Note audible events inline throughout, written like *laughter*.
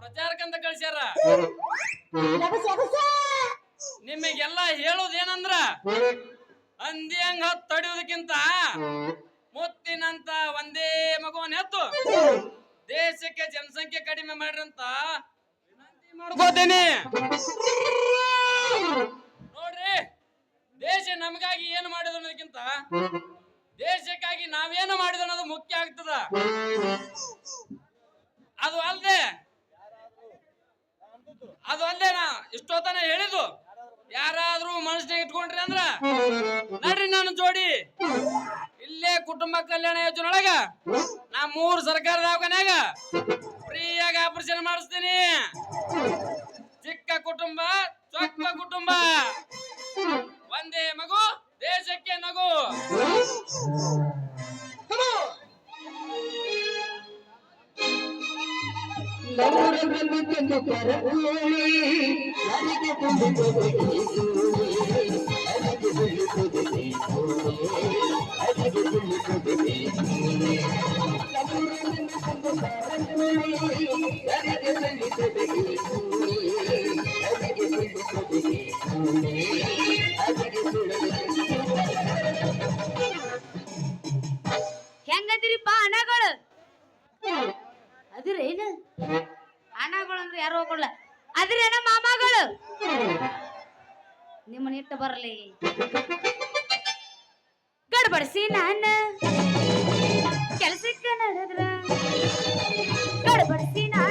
ಪ್ರಚಾರಕ್ಕಂತ ಕಳ್ಸ್ಯಾರ? ನಿಮಗೆಲ್ಲ ಹೇಳೋದೇನಂದ್ರ? ಅಂದಿ ಹಂಗ ತಡಿಯೋದಕ್ಕಿಂತ ಮುತ್ತಿನಂತ ಒಂದೇ ಮಗುವನ್ನ ಎತ್ತು ದೇಶಕ್ಕೆ ಜನಸಂಖ್ಯೆ ಕಡಿಮೆ ಮಾಡ್ರಿ ಅಂತ ವಿನಂತಿ ಮಾಡ್ಕೋತೀನಿ. ನೋಡ್ರಿ ದೇಶ ನಮಗಾಗಿ ಏನು ಮಾಡಿದ ಅನ್ನೋದಕ್ಕಿಂತ ದೇಶಕ್ಕಾಗಿ ನಾವೇನು ಮಾಡಿದ ಅನ್ನೋದು ಮುಖ್ಯ ಆಗ್ತದ. ಅದು ಅಲ್ಲದೆ ಅದು ಅಲ್ಲದೆ ನಾ ಇಷ್ಟೊತ್ತನ ಹೇಳಿದ್ದು. ಯಾರಾದ್ರೂ ಮನಸ್ಸಿನಾಗ ಇಟ್ಕೊಂಡ್ರಿ ಅಂದ್ರ ನಡ್ರಿ ನಾನು ಜೋಡಿ. ಇಲ್ಲೇ ಕುಟುಂಬ ಕಲ್ಯಾಣ ಯೋಜನೆ ಒಳಗ ನಾ ಮೂರು ಸರ್ಕಾರದ ದವಾಖಾನ್ಯಾಗ ಫ್ರೀಯಾಗಿ ಆಪರೇಷನ್ ಮಾಡಿಸ್ತೀನಿ. ಚಿಕ್ಕ ಕುಟುಂಬ ಚೊಕ್ಕ ಕುಟುಂಬ. ಒಂದೇ ಮಗು, ದೇಶಕ್ಕೆ ನಗು. ನಮ್ಮೂರಲ್ಲಿ ತಂದು ಕರಗೂಳಿ ನನಗೆ ತಂದು ಕೊಡಬೇಕು ಅದಕ್ಕೆ ಅದಿರೇನು ಅಣ್ಣಗಳು ಅಂದ್ರೆ ಯಾರು ಹೋಗಲ್ಲ ಅದ್ರೇನ ಮಾಮಗಳು? ನಿಮ್ಮನ್ನ ಇಟ್ಟು ಬರಲಿ. ಗಡ್ಬಡಿಸಿ ನಾನ. ಕೆಲ್ಸಕ್ಕೆ ನಡೆದ್ರ. ಗಡ್ಬಡಿಸಿ ನಾನು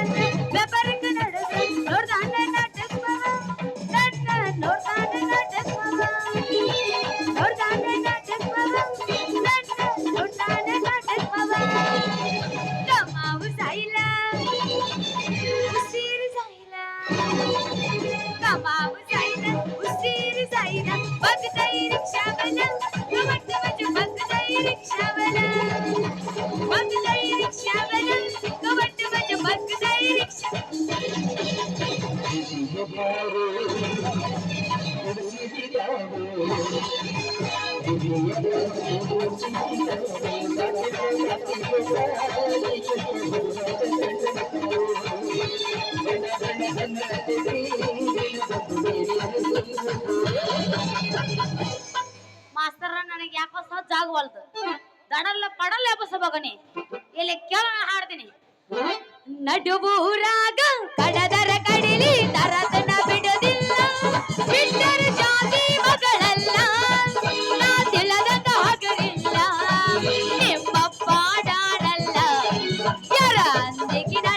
ಮಾಸ್ತರ ಯಾರ ಅಂದಿಗೆ ನನಗಿಲ್ಲ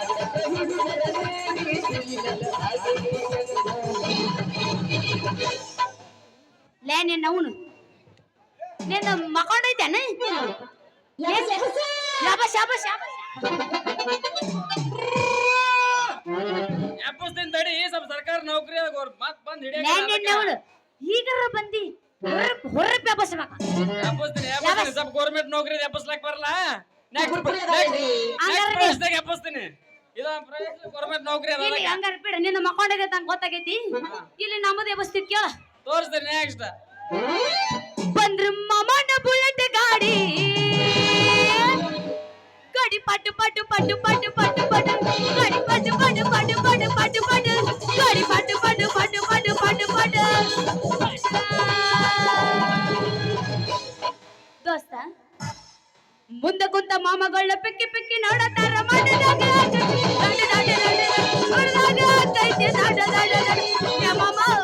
ಲೇ ನಿನ್ನ ಅವನು. ನಿನ್ನ ಮಕೊಂಡೈತೇನ ಎಬಸ ಎಬಸ ಶಾಬ ಶಾಬ ಶಾಬ ಎಪ್ಪಸ್ತೀನಿ ತಡಿ ಸ್ವಲ್ಪ ಸರ್ಕಾರ ನೌಕರಿ ಅದ ಗೌರ್- ಮತ್ ಬಂದ್ ಲೇ ನಿನ್ನ ಹಿಡಿಯ ಅವನು. ಈಗರ ಬಂದಿ ಹೊರಪ್ ವ್ಯಾಪಸ್ಬೇಕು ಎಪ್ಪಸ್ತೀನಿ ಎಪ್ಪಸ್ತೀನಿ ಸ್ವಲ್ಪ ಗೌರ್ಮೆಂಟ್ ನೌಕರಿ ಬರಲ್ಲ ನೆಕ್ಸ್ಟ್ ಎಪ್ಪಸ್ತೀನಿ ಗೌರ್ಮೆಂಟ್ ನೌಕರಿ ಹಂಗಾರ ಬಿಡ ನಿನ್ನ ಮಕ್ಕೊಂಡೈತೆ ಅಂತ ಗೊತ್ತಾಗೈತಿ. ಇಲ್ಲಿ ನಮ್ಮದೇ ಬಸ್ತಿ ಕೇಳ. ತೋರಿಸ್ತೀನಿ ನೆಕ್ಸ್ಟ್ ಬಂದ್ರ ಮಮನ ಬುಲೆಟ್ ಗಾಡಿ ಗಾಡಿ ಪಟ್ಟು ಪಟ್ಟು ಪಟ್ಟು ಪಟ್ಟು ಪಟ್ಟು ಪಟ್ಟು ಗಾಡಿ ಪಟ್ಟು ಪಟ್ಟು ಪಟ್ಟು ಪಟ್ಟು ಪಟ್ಟು ಪಟ್ಟು ಗಾಡಿ ಪಟ್ಟು ಪಟ್ಟು ಪಟ್ಟು ಪಟ್ಟು ಪಟ್ಟು ಪಟ್ಟು ದೋಸ್ತ ಮುಂದೆ ಕುಂತ ಮಾಮಗಳ ಪಿಕ್ಕಿ ಪಿಕ್ಕಿ ನೋಡತಾರ ಮಾಡಿದಾಗ ಕೈತೆ ದಾಡ ದಾಡ ದಾಡ. ಯಾ ಮಾಮ ಮಾಮ ಮಾಮ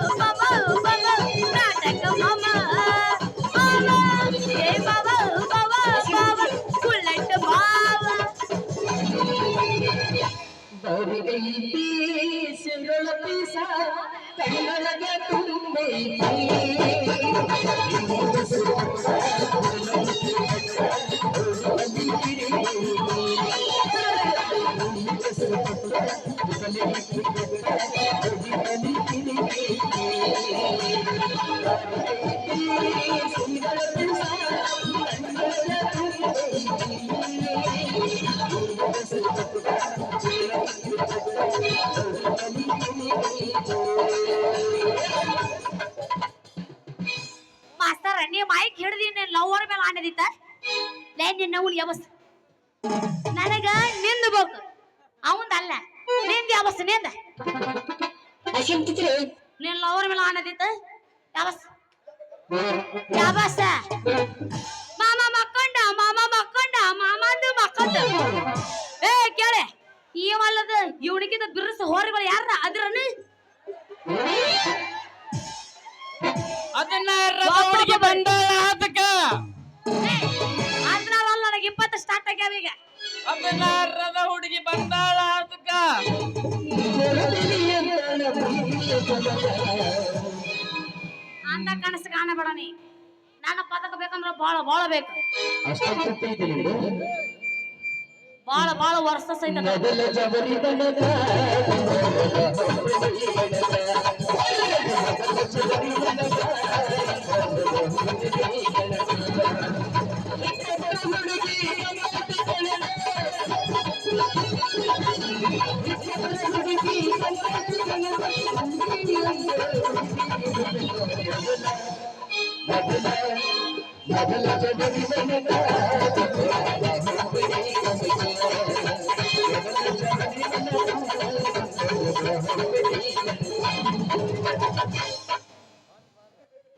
ಮಾಸ್ತರ ನೀ ಮೈಕ್ ಹಿಡ್ದಿ ನೀನ್ ಲವರ್ ಮೇಲೆ ಆನದಿತ್ತ ಲೇ ನಿನ್ನ ಅವ್ನ ಯಾವಸ್ ನನಗ ನಿಂದು ಬೇಕು. ಅವಂದಲ್ಲ ನಿಂದ ಯಾವಸ್ನಿಂದ? ನೀನ್ ಲವರ್ ಮೇಲೆ ಆನದಿತ್ತ ಯಾವಸ್? ಯಾವಸ್? ಮಾಮ ಮಕ್ಕಂಡ ಮಾಮ ಮಕ್ಕಂಡ ಮಾಮಂದು ಮಕ್ಕೊಂಡ ಏ ಕೇಳೆ ಇವಲ್ಲದ ಇವನಿಗಿಂತ ಬಿರುಸ ಹೋರಿಗಳು ಯಾರ ಅದ್ರನು? ಅದನ್ನ ಹುಡುಗಿ ಬಂದಾಳ ಅದಕ್ಕ? ಅದ್ರಲ್ಲ ನನಗೆ ಇಪ್ಪತ್ತು ಸ್ಟಾರ್ಟ್ ಆಗ್ಯಾವ ಈಗ. ಅದನ್ನ ರಥ ಹುಡುಗಿ ಬಂದಾಳ ಅದಕ್ಕ? ಕನಸು ಕಾಣಬೇಡ ನೀ. ನನ್ನ ಪದಕ ಬೇಕಂದ್ರ ಬಾಳ ಬಾಳ ಬೇಕು. ಬಾಳ ಬಾಳ ವರ್ಷ ಸಹಿತ ಅದು. ಮೊದಲ ಜಬರಿ *laughs*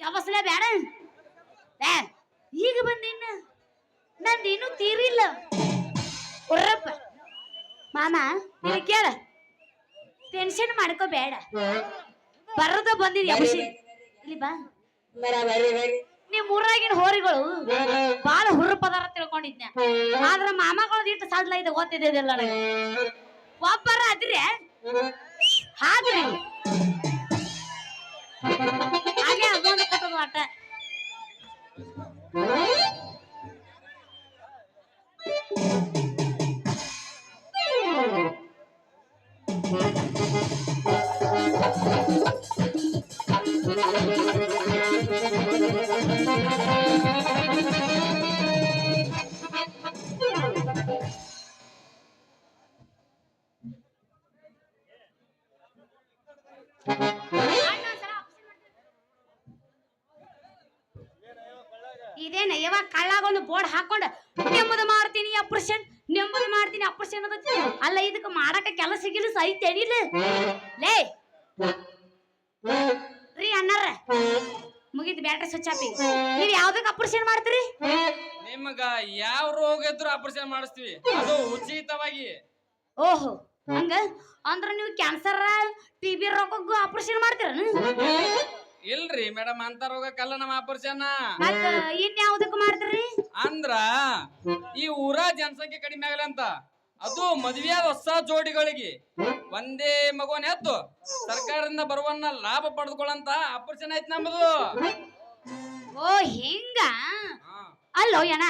ಯಾವಸಲೆ ಬೇಡ? ಏ ಈಗ ಬಂದಿನ್ನ ನಂದು ಇನ್ನೂ ತೀರಿಲ್ಲ. ಉರ್ರಪ್ಪ. ಮಾಮ, ನೀನು ಕೇಳ. ಟೆನ್ಷನ್ ಮಾಡ್ಕೋ ಬೇಡ ಬರೋದ ಬಂದಿದ್ಯಾ ಇಲ್ಲಿ ಬಾ. ನಿಮ್ ಊರಾಗಿನ ಹೋರಿಗಳು ಬಾಳ ಹುರ್ರ ಪದಾರ್ಥ ತಿಳ್ಕೊಂಡಿದ್ನ. ಆದ್ರ ಮಾಮಗಳದ್ ಇಟ್ಟು ಸಡ್ಲ ಇದೆ ಗೊತ್ತಿದ್ದಿಲ್ಲ ನನಗೆ. ಒಬ್ಬರ ಅದ್ರೆ. ಹಾಗ್ರಿ ಹಾಗೆ ಅದೊಂದು ಕಟ್ಟದ ಆಟ. ಇದೇನ ಹಾಕೊಂಡ ನೆಮ್ಮದಿ ಮಾಡ್ತೀನಿ ಆಪರೇಷನ್ ನೆಮ್ಮದಿ ಮಾಡ್ತೀನಿ ಆಪರೇಷನ್ ಅದ. ಅಲ್ಲ ಇದಕ್ಕೆ ಮಾಡಕ ಕೆಲಸ ಗಿಲಸ ಐತೇನಿಲ್ಲ ಲೇ ರೀ ಅಣ್ಣಾರ ಮುಗಿದ್ ಬ್ಯಾಟ್ರಿ ಸ್ವಿಚ್ ಆಫಿ ನೀವ್ ಯಾವ್ದಕ್ ಆಪರೇಷನ್ ಮಾಡ್ತೀರಿ? ನಿಮಗ ಯಾವ ರೋಗ ಇದ್ರು ಆಪರೇಷನ್ ಮಾಡಿಸ್ತೀವಿ. ಅದು ಉಚಿತವಾಗಿ. ಓಹೋ ಹಂಗ? ಅಂದ್ರ ನೀವು ಕ್ಯಾನ್ಸರ್ ಟಿಬಿ ರೋಗಕ್ಕೂ ಆಪರೇಷನ್ ಮಾಡ್ತೀರನ? ಇಲ್ರಿ ಮೇಡಮ್ ಅಂತ ರೋಗಕ್ಕಲ್ಲ ನಮ್ಮ ಆಪರೇಷನ್. ಮತ್ತ ಇನ್ ಅಂದ್ರ ಈ ಊರ ಜನಸಂಖ್ಯೆ ಕಡಿಮೆ ಆಗಲ್ಲ ಅಂತ. ಅದು ಮದುವೆಯಾದ ಹೊಸ ಜೋಡಿಗಳಿಗೆ ಒಂದೇ ಮಗುವನ್ನ ಎತ್ತು ಸರ್ಕಾರದಿಂದ ಬರುವನ್ನ ಲಾಭ ಪಡೆದುಕೊಳ್ಳಂತ ಆಪರೇಷನ್ ಐತ್ ನಮ್ಮದು ಓ ಹಿಂಗ? ಹಾ. ಅಲ್ಲೋ ಯಣ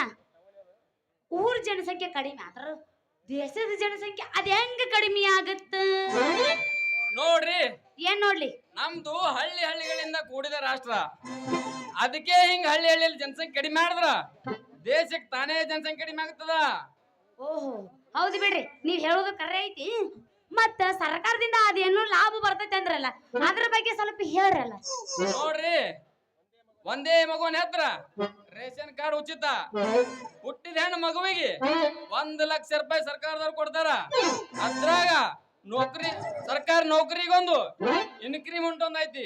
ಊರ್ ಜನಸಂಖ್ಯೆ ಕಡಿಮೆ ಆದ್ರ ದೇಶದ ಜನಸಂಖ್ಯೆ ಅದ ಹೆಂಗ ಕಡಿಮೆ ಆಗತ್ತ? ನೋಡ್ರಿ. ಏನ್ ನೋಡ್ಲಿ? ನಮ್ದು ಹಳ್ಳಿ ಹಳ್ಳಿಗಳಿಂದ ಕೂಡಿದ ರಾಷ್ಟ್ರ. ಅದಕ್ಕೆ ಹಿಂಗ ಹಳ್ಳಿ ಹಳ್ಳಿಯಲ್ಲಿ ಜನಸಂಖ್ಯೆ ಕಡಿಮೆ ಮಾಡಿದ್ರ ದೇಶಕ್ಕೆ ತಾನೇ ಜನಸಂಖ್ಯೆ ಕಡಿಮೆ ಆಗ್ತದ. ಓಹೋ ಹೌದು ಬಿಡ್ರಿ. ನೀವ್ ಹೇಳೋದು ಕರೆ ಐತಿ. ಮತ್ತ ಸರ್ಕಾರದಿಂದ ಅದೇನು ಲಾಭ ಬರ್ತೈತೆ ಅಂದ್ರಲ್ಲ ಅದ್ರ ಬಗ್ಗೆ ಸ್ವಲ್ಪ ಹೇಳ್ರಲ್ಲ. ನೋಡ್ರಿ. ಒಂದೇ ಮಗುವನ್ ನೇತ್ರ ರೇಷನ್ ಕಾರ್ಡ್ ಉಚಿತ. ಹುಟ್ಟಿದ ಹೆಣ್ಣು ಮಗುವಿಗೆ ಒಂದ್ ಲಕ್ಷ ರೂಪಾಯಿ ಸರ್ಕಾರದವ್ರು ಕೊಡ್ತಾರ. ಅದ್ರಾಗ ನೌಕರಿ ಸರ್ಕಾರ ನೌಕರಿಗೊಂದು ಇನ್ಕ್ರಿಮೆಂಟ್ ಒಂದ್ ಐತಿ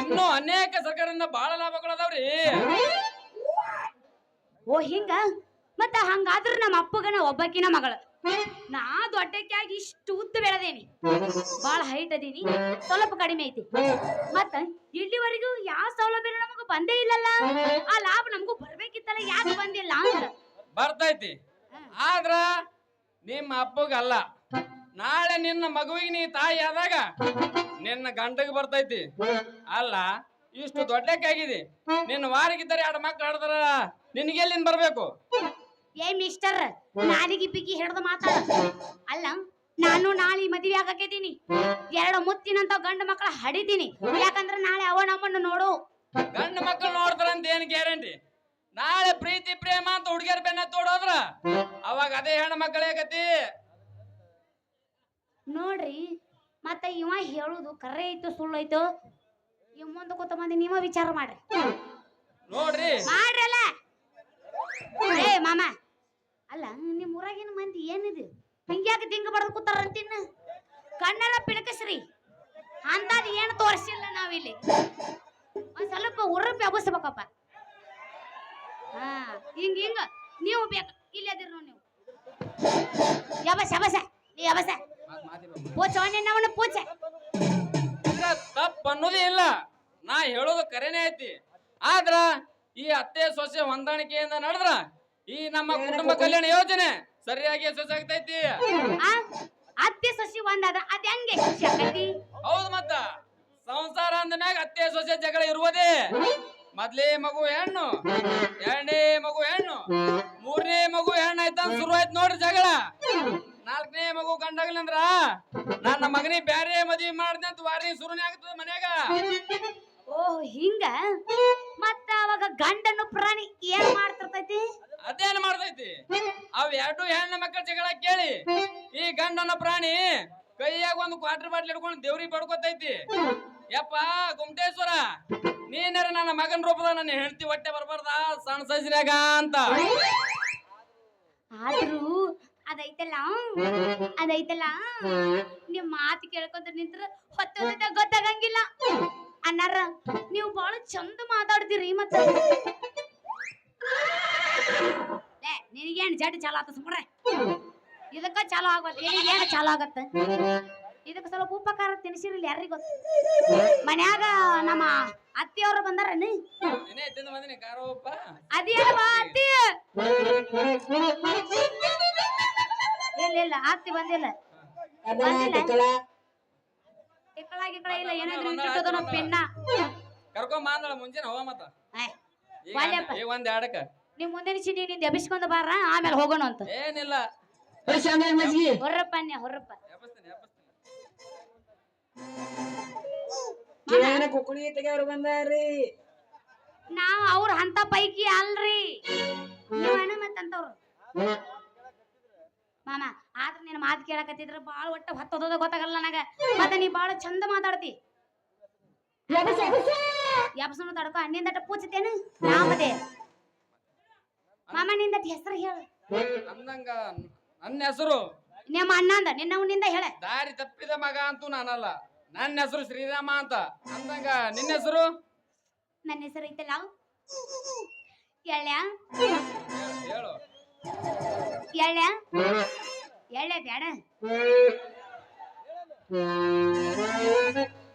ಇನ್ನು ಅನೇಕ ಸರ್ಕಾರದಿಂದ ಬಹಳ ಲಾಭಗಳದಾವ್ರಿ. ಓ ಹಿಂಗ? ಮತ್ತ ಹಂಗಾದ್ರ ನಮ್ಮ ಅಪ್ಪಗನ ಒಬ್ಬಕಿನ ಮಗಳ. ನಾ ದೊಡ್ಡಕ್ಕಾಗಿ ಇಷ್ಟು ಉದ್ದ ಬೆಳೆದೇನಿ. ಬಹಳ ಹೈಟ್ ಅದೀನಿ ಸ್ವಲ್ಪ ಕಡಿಮೆ ಐತಿ. ಮತ್ತ ಇಲ್ಲಿವರೆಗೂ ಯಾವ ಸೌಲಭ್ಯ ನಮಗೂ ಬಂದೇ ಇಲ್ಲಲ್ಲ? ಆ ಲಾಭ ನಮಗೂ ಬರ್ಬೇಕಿತ್ತಲ್ಲ ಯಾಕೆ ಬಂದಿಲ್ಲ ಅಂತ. ಬರ್ತೈತಿ. ಆದ್ರ ನಿಮ್ಮ ಅಪ್ಪಗಲ್ಲ. ನಾಳೆ ನಿನ್ನ ಮಗುವಿಗೆ ನೀ ತಾಯಿ ಆದಾಗ ನಿನ್ನ ಗಂಡಗೆ ಬರ್ತೈತಿ. ಅಲ್ಲ ಇಷ್ಟು ದೊಡ್ಡಕ್ಕಾಗಿದೆ. ನಿನ್ನ ವಾರಿಗಿದ್ದರೆ ಎರಡು ಮಕ್ಳು ಆಡದ್ರ ನಿನಗೆ ಎಲ್ಲಿಂದ ಬರ್ಬೇಕು? ಏ ಮಿಸ್ಟರ್ ನಾಲಿಗೆ ಬಿಗಿ ಹಿಡ್ದು ಮಾತಾಡ. ಅಲ್ಲ ನಾನು ನಾಳೆ ಮದುವೆ ಆಗಕ್ಕಿದ್ದೀನಿ ಎರಡು ಮುತ್ತಿನಂತ ಗಂಡು ಮಕ್ಕಳ ಹಡಿತೀನಿ. ಯಾಕಂದ್ರೆ ನಾಳೆ ಅವ ನಮ್ಮನ್ನು ನೋಡು. ಗಂಡು ಮಕ್ಕಳು ನೋಡ್ತಾರಂತ ಏನ್ ಗ್ಯಾರಂಟಿ ನಾಳೆ ಪ್ರೀತಿ ಪ್ರೇಮ ಅಂತ ಹುಡುಗಿಯರ್ ಬೆನ್ನ ತೋಡೋದ್ರ ಅವಾಗ ಅದೇ ಹೆಣ್ಣು ಮಕ್ಕಳೇ ಗತಿ ನೋಡ್ರಿ ಮತ್ತೆ ಇವ ಹೇಳುದು ಕರೆ ಐತು ಸುಳ್ಳು ಐತೋ ಇವ್ ಮುಂದೆ ಕೂತ ಮಂದಿ ನೀವ ವಿಚಾರ ಮಾಡ್ರಿ. ನೋಡ್ರಿ. ಮಾಡ್ರಿ ಅಲ್ಲ ಏ ಮಾಮ. ಅಲ್ಲ ನಿಮ್ಮ ಊರಾಗಿನ ಮಂದಿ ಏನಿದು? ಹಿಂಗ್ಯಾಕ ದಿಂಗ ಬಡದ್ ಕೂತಾರಂತಿನ್ನ ಕಣ್ಣೆಲ್ಲ ಪಿಣಕಸ್ರಿ. ಅಂತದ್ ಏನು ತೋರಿಸಿಲ್ಲ ನಾವಿಲ್ಲಿ. ಒಂದ್ ಸ್ವಲ್ಪ ಉರ್ರಪ್ಪಿ ಅಬಸ್ಬೇಕಪ್ಪ ಹಾ ಹಿಂಗ ಹಿಂಗ. ನೀವು ಬೇಕು. ಇಲ್ಲಿ ಅದಿರ್ ನೋಡಿ ನೀವು. ಯಬಸ ಯಬಸ ನೀ ಯಬಸ ನಿನ್ನವನ ಪೂಚ ತಪ್ಪ ಅನ್ನೋದೇ ಇಲ್ಲ. ನಾ ಹೇಳೋದು ಕರೆನೇ ಐತಿ. ಆದ್ರ ಈ ಅತ್ತೆ ಸೊಸೆ ಹೊಂದಾಣಿಕೆಯಿಂದ ನಡೆದ್ರ ಈ ನಮ್ಮ ಕುಟುಂಬ ಕಲ್ಯಾಣ ಯೋಜನೆ ಸರಿಯಾಗಿ ಯಶಸ್ವಿ ಆಗ್ತೈತಿ ಆ ಅತ್ತೆ ಸಸಿ ಒಂದಾದ್ರ ಅದ್ ಹೆಂಗೆ ಖುಷಿ ಹೌದು ಮತ್ತ. ಸಂಸಾರ ಅಂದ ಮ್ಯಾಗ ಅತ್ತೆ ಸೊಸೆ ಜಗಳ ಇರುವುದೇ. ಮೊದ್ಲೇ ಮಗು ಹೆಣ್ಣು ಎರಡನೇ ಮಗು ಹೆಣ್ಣು ಮೂರನೇ ಮಗು ಹೆಣ್ಣು ಆಯ್ತ ಶುರು ಆಯ್ತು ನೋಡ್ರಿ ಜಗಳ. ನಾಲ್ಕನೇ ಮಗು ಗಂಡಾಗ್ಲಂದ್ರ ನನ್ನ ಮಗನಿಗೆ ಬ್ಯಾರೆ ಮದ್ವಿ ಮಾಡ್ದೆ ಅಂತ ವಾರಿ ಶುರುನೇ ಆಗ್ತದ ಮನ್ಯಾಗ. ಓ ಹಿಂಗ? ಮತ್ತ ಅವಾಗ ಗಂಡನ ಪ್ರಾಣಿ ಏನ್ ಮಾಡ್ತಿರ್ತೈತಿ? ಅದೇನ್ ಮಾಡ್ತೈತಿ? ಅವ್ ಎರಡು ಹೆಣ್ಣು ಮಕ್ಕಳ ಜಗಳ ಕೇಳಿ ಈ ಗಂಡನ ಪ್ರಾಣಿ ಕೈಯಾಗ ಒಂದು ಕ್ವಾರ್ಟರ್ ಬಾಟ್ಲಿ ಹಿಡ್ಕೊಂಡು ದೇವ್ರಿಗೆ ಬಡ್ಕೋತೈತಿ. ಯಪ್ಪ ಗುಮಟೇಶ್ವರ ನೀನಾರ ನನ್ನ ಮಗನ ರೂಪದ ನನ್ನ ಹೆಂಡತಿ ಹೊಟ್ಟೆ ಬರ್ಬಾರ್ದ ಸಣ್ಣ ಸಜ್ರಿಯಾಗ ಅಂತ. ಆದ್ರೂ ಅದೈತಲ್ಲ? ಅದೈತಲ್ಲ? ನಿಮ್ ಮಾತು ಕೇಳ್ಕೊಂತ ನಿಂತ್ರ ಹೊತ್ತ ಗೊತ್ತಾಗಂಗಿಲ್ಲ. ಅನ್ನಾರ ನೀವು ಬಹಳ ಚಂದ ಮಾತಾಡ್ತೀರಿ ಮತ್ತ. ನಿನಗೇನು ಜಡ್ ಚಾಲ ಆತ ಸುಮ್ರೆ ಇದಕ್ಕ ಚಾಲು ಆಗ್ಬಾರ್ದು ನಿನಗೇನು ಚಾಲು ಆಗತ್ತ? ಇದಕ್ಕ ಸ್ವಲ್ಪ ಉಪಕಾರ ತಿನ್ಸಿರಲಿ ಯಾರಿಗ? ಗೊತ್ತ ಮನ್ಯಾಗ ನಮ್ಮ ಅತ್ತಿಯವರು ಬಂದಾರನಿ? ಅದೇನಪ್ಪ ಅತ್ತಿ. ಇಲ್ಲ ಇಲ್ಲ ಅತ್ತಿ ಬಂದಿಲ್ಲ. ಇಕ್ಕಳ ಗಿಕ್ಕಳ ಇಲ್ಲ ಏನಾದ್ರು ಇಟ್ಟಿಟ್ಟದ ನಮ್ಮ ಪಿನ್ನ. ಕರ್ಕೊಂಡ್ ಬಂದಳ ಮುಂಜಾನೆ ಮತ್ತ. ಏ, ಒಂದ್ ಎರಡಕ್ಕ. ನೀವ್ ಮುಂದಿನ ಚಿನ್ನಿ ನಿಂದ ಎಬ್ಬಿಸ್ಕೊಂಡ್ ಬಾರ ಆಮೇಲೆ ಹೋಗೋಣ ಅಂತ. ಏನಿಲ್ಲ. ಮಜ್ಗಿ? ಹೊರ್ರಪ್ಪ ಅನ್ಯ ಹೊರ್ರಪ್ಪ. ಎಬ್ಬಸ್ತೀನಿ ಎಬ್ಬಸ್ತೀನಿ. ಕಿವ್ಯಾನ ಕುಕ್ಕುಳಿ ತೆಗೆಯವ್ರು ಬಂದಾರ್ರಿ? ನಾವ್ ಅವ್ರ ಅಂತ ಪೈಕಿ ಅಲ್ರಿ. ನೀವಣ್ಣ ಮತ್ತಂತವ್ರು ಮಾಮ ಆದ್ರ ನಿನ್ನ ಮಾತು ಕೇಳಕತ್ತಿದ್ರ ಬಾಳ ಒಟ್ಟ ಹೊತ್ತೋದ ಗೊತ್ತಾಗಲ್ಲ ನನಗ. ಮತ್ತೆ ನೀ ಬಾಳ ಚಂದ ಮಾತಾಡ್ತಿ. ಯಾಪಸನು ತಡ್ಕೊ ನಿಂದಟ ಪೂಜತೇನು? ನಾಮದೆ ಮಾಮ ನಿಂದಟ ಹೆಸರು ಹೇಳು. ಅಂದಂಗ ನನ್ನ ಹೆಸರು. ನಿಮ್ಮ ಅಣ್ಣಂದ ನಿನ್ನವನಿಂದ ಹೇಳ. ದಾರಿ ತಪ್ಪಿದ ಮಗ ಅಂತೂ ನಾನಲ್ಲ. ನನ್ನ ಹೆಸರು ಶ್ರೀರಾಮ ಅಂತ. ಅಂದಂಗ ನಿನ್ನ ಹೆಸರು? ನನ್ನ ಹೆಸರು ಐತಲ್ಲ ಹೇಳ್ಯಾ ಹೇಳು. ಎಳ್ಯ ಎಳ್ಯ ಬೇಡ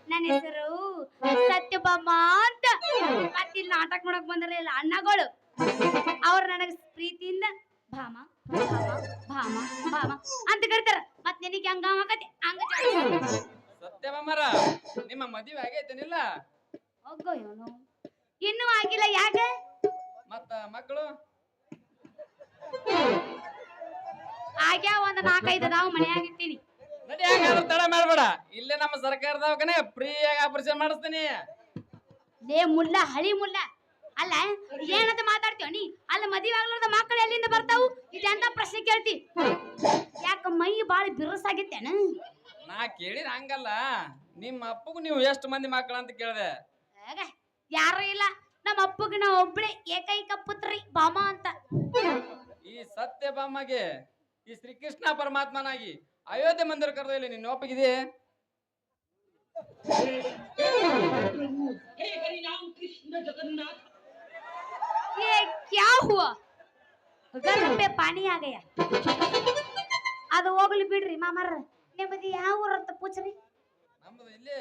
ನನ್ನ ಹೆಸರು ಸತ್ಯಭಾಮ ಅಂತ. ಮತ್ತಿಲ್ಲಿ ನಾಟಕ ಮಾಡಕ್ ಬಂದಿರಲಿಲ್ಲ ಅಣ್ಣಗಳು. ಅವ್ರು ನನಗ ಪ್ರೀತಿಯಿಂದ ಭಾಮ ಭಾಮ ಭಾಮ ಭಾಮ ಅಂತ ಕರಿತಾರ. ಮತ್ ನಿನಗೆ ಹಂಗ ಹಾಕತಿ ಹಂಗ ಸತ್ಯಭಾಮರ ನಿಮ್ಮ ಮದುವೆ ಆಗೈತೇನಿಲ್ಲ? ಹೋಗೋ ಇವನು. ಇನ್ನೂ ಆಗಿಲ್ಲ ಯಾಕೆ? ಮತ್ತ ಮಕ್ಕಳು? ಆಗ್ಯಾವ ಒಂದ್ ನಾಲ್ಕೈದು ಅದಾವ ಮನ್ಯಾಗ ಇಟ್ಟಿನಿ ತಡ ಮಾಡ್ಬೇಡ. ಇಲ್ಲೇ ನಮ್ಮ ಸರ್ಕಾರ ದವಾಖಾನೆ ಫ್ರೀಯಾಗಿ ಆಪರೇಷನ್ ಮಾಡಿಸ್ತೀನಿ. ಲೇ ಮುಲ್ಲ ಹಳಿ ಮುಲ್ಲ. ಅಲ್ಲ ಏನಂತ ಮಾತಾಡ್ತೀವ ನೀ? ಅಲ್ಲ ಮದುವೆ ಆಗ್ಲಾರ್ದ ಮಕ್ಕಳು ಎಲ್ಲಿಂದ ಬರ್ತಾವು? ಇದೆಂತ ಪ್ರಶ್ನೆ ಕೇಳ್ತಿ? ಯಾಕ ಮೈ ಬಾಳ ಬಿರುಸಾಗಿತ್ತೇನ ನಾ ಕೇಳಿದ ಹಂಗಲ್ಲ. ನಿಮ್ಮ ಅಪ್ಪಗೂ ನೀವು ಎಷ್ಟು ಮಂದಿ ಮಕ್ಕಳು ಅಂತ ಕೇಳಿದೆ. ಆಗ ಯಾರು ಇಲ್ಲ. ನಮ್ಮ ಅಪ್ಪಗೆ ನಾ ಒಬ್ಳೆ ಏಕೈಕ ಪುತ್ರಿ ಬಾಮ ಅಂತ. ಈ ಸತ್ಯಭಾಮಗೆ ಈ ಶ್ರೀಕೃಷ್ಣ ಪರಮಾತ್ಮನಾಗಿ ಅಯೋಧ್ಯೆ ಮಂದಿರ ಕರೆದ ಇಲ್ಲಿ ನಿನ್ನ ಒಪ್ಪಿಗಿದೆ ये क्या हुआ घर पे पानी आ गया ಅದು ಹೋಗ್ಲಿ ಬಿಡ್ರಿ ಮಾಮಾರ ನಿಮ್ಮದು ಯಾವ ಊರ ಅಂತ ಪೂಚ್ರಿ ನಮ್ದು ಇಲ್ಲಿ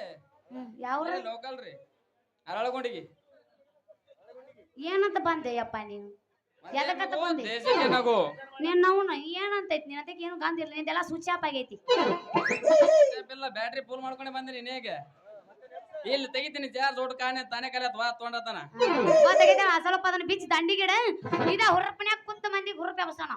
ಯಾವ ಊರ ಲೋಕಲ್ ರೀ ಅರಳಗೊಂಡಿಗಿ ಏನಂತ ಬಂದೆ ಯಪ್ಪ ನೀನು ನೀನ್ ನಾವು ಏನಂತೈತಿ ನಿನ್ನ ಅದಕ್ಕೆ ಏನು ಗಂಧ ಇಲ್ಲ ನಿಂದೆಲ್ಲ ಸ್ವಿಚ್ ಆಫ್ ಆಗೈತಿ. ಬ್ಯಾಟ್ರಿ ಫುಲ್ ಮಾಡ್ಕೊಂಡೆ ಬಂದಿನಿ ನೀಗೆ ಇಲ್ಲಿ ತೆಗಿತೀನಿ ಜಾರ್ ದೊಡ್ಡ ಕಾಣೆ ತಾನೇ ಕಲಿಯತ್ ವಾ ತೊಗೊಂಡತನ ಗೊತ್ತಾಗೈತೆ ಆ ಸ್ವಲ್ಪ ಅದನ್ನ ಬಿಚ್ಚಿ ದಂಡಿಗಿಡ ಇದ ಹುರ್ಪನ್ಯಾಗ ಕುಂತ ಮಂದಿ ಹುರುಪ್ ಎಬ್ಸೋಣ.